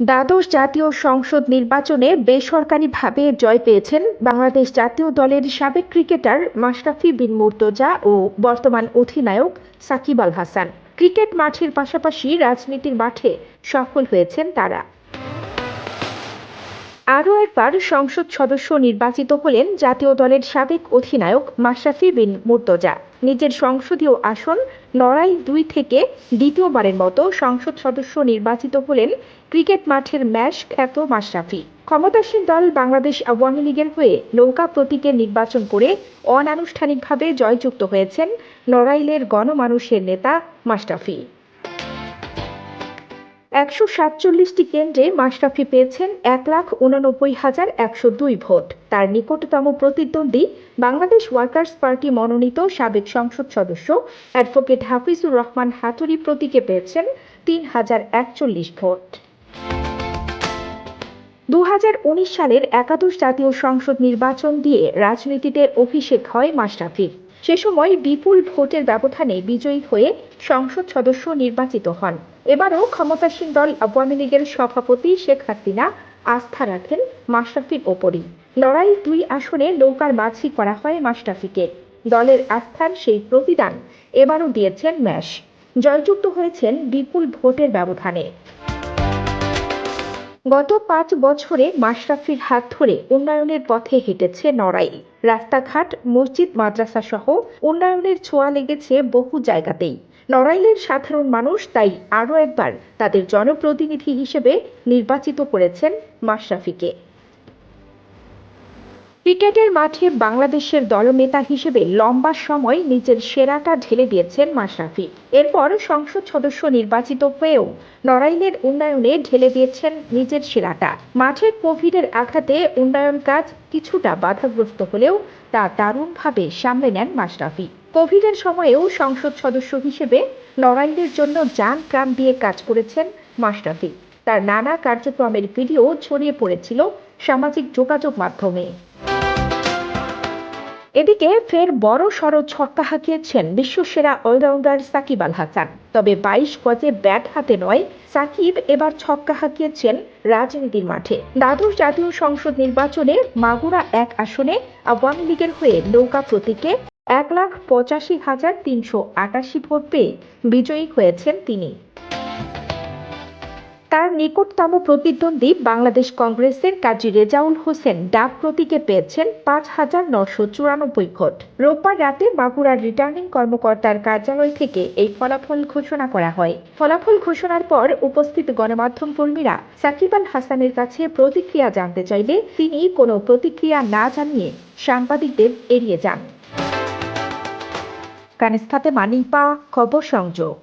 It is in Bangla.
দ্বাদশ জাতীয় সংসদ নির্বাচনে বেসরকারিভাবে জয় পেয়েছেন বাংলাদেশ জাতীয় দলের সাবেক ক্রিকেটার মাশরাফি বিন মুর্তজা ও বর্তমান অধিনায়ক সাকিব আল হাসান। ক্রিকেট মাঠের পাশাপাশি রাজনীতির মাঠে সফল হয়েছেন তারা। আরও একবার সংসদ সদস্য নির্বাচিত হলেন জাতীয় দলের সাবেক অধিনায়ক মাশরাফি বিন মুর্তজা। নিজের সংসদীয় আসন লড়াই দুই থেকে দ্বিতীয়বারের মতো সংসদ সদস্য নির্বাচিত হলেন ক্রিকেট মাঠের ম্যাশ খ্যাত মাশরাফি। ক্ষমতাসীন দল বাংলাদেশ আওয়ামী লীগের হয়ে নৌকা প্রতীকে নির্বাচন করে অনানুষ্ঠানিকভাবে জয়যুক্ত হয়েছেন নড়াইলের গণমানুষের নেতা মাশরাফি। একশো সাতচল্লিশটি কেন্দ্রে মাশরাফি পেয়েছেন এক লাখ উননব্বই হাজার একশো দুই ভোট। তার নিকটতম প্রতিদ্বন্দ্বী বাংলাদেশ ওয়ার্কার্স পার্টি মনোনীত সাবেক সংসদ সদস্য অ্যাডভোকেট হাফিজুর রহমান হাতুড়ি প্রতীকে পেয়েছেন তিন হাজার একচল্লিশ ভোট। দু হাজার উনিশ সালের একাদশ জাতীয় সংসদ নির্বাচন দিয়ে রাজনীতিতে অভিষেক হয় মাশরাফির। সে সময় বিপুল ভোটের ব্যবধানে বিজয়ী হয়ে সংসদ সদস্য নির্বাচিত হন। এবারও ক্ষমতাসীন দল আওয়ামী লীগের সভাপতি শেখ হাসিনা আস্থা রাখেন মাশরাফির ওপরই। লড়াই দুই আসনে নৌকার মাঝি করা হয় মাশরাফিকে। দলের আস্থার সেই প্রতিদান এবারও দিয়েছেন ম্যাশ। জয়যুক্ত হয়েছেন বিপুল ভোটের ব্যবধানে। গত পাঁচ বছরে মাশরাফির হাত ধরে উন্নয়নের পথে হেঁটেছে নড়াইল। রাস্তাঘাট, মসজিদ মাদ্রাসা সহ উন্নয়নের ছোঁয়া লেগেছে বহু জায়গাতেই। নড়াইলের সাধারণ মানুষ তাই আরও একবার তাদের জনপ্রতিনিধি হিসেবে নির্বাচিত করেছেন মাশরাফিকে। ক্রিকেটের মাঠে বাংলাদেশের দলনেতা হিসেবে লম্বা সময় নিজের সেরাটা ঢেলে দিয়েছেন মাশরাফি। এরপর সংসদ সদস্য নির্বাচিত হয়েও নড়াইলের উন্নয়নে ঢেলে দিয়েছেন নিজের সেরাটা। মাঠে কোভিডের আঘাতে উন্নয়ন কাজ কিছুটা বাধাগ্রস্ত হলেও তা দারুণভাবে সামলে নেন মাশরাফি। কোভিডের সময়েও সংসদ সদস্য হিসেবে নড়াইলের জন্য যান প্রাণ দিয়ে কাজ করেছেন মাশরাফি। তার নানা কার্যক্রমের ভিডিও ছড়িয়ে পড়েছিল সামাজিক যোগাযোগ মাধ্যমে। এদিকে ফের বড় সড় ছক্কা হাঁকিয়েছেন বিশ্বসেরা অলরাউন্ডার সাকিব আল হাসান। তবে বাইশ গজে ব্যাট হাতে নয়, সাকিব এবার ছক্কা হাঁকিয়েছেন রাজনীতির মাঠে। দ্বাদশ জাতীয় সংসদ নির্বাচনে মাগুরা এক আসনে আওয়ামী লীগের হয়ে নৌকা প্রতীকে এক লাখ পঁচাশি হাজার তিনশো আটাশি ভোট পেয়ে বিজয়ী হয়েছেন তিনি। নিকটতম প্রতিদ্বন্দ্বী বাংলাদেশ কংগ্রেসের কাজী রেজাউল হোসেন ডাক প্রতীকে পেয়েছেন পাঁচ হাজার নশো চুরানব্বই ভোট। রোববার রাতে বাঁকুড়ার রিটার্নিং কর্মকর্তার কার্যালয় থেকে এই ফলাফল ঘোষণা করা হয়। ফলাফল ঘোষণার পর উপস্থিত গণমাধ্যম কর্মীরা সাকিব আল হাসানের কাছে প্রতিক্রিয়া জানতে চাইলে তিনি কোনো প্রতিক্রিয়া না জানিয়ে সাংবাদিকদের এড়িয়ে যান। কানিস্থাতে মানিপা খবর সংযোগ।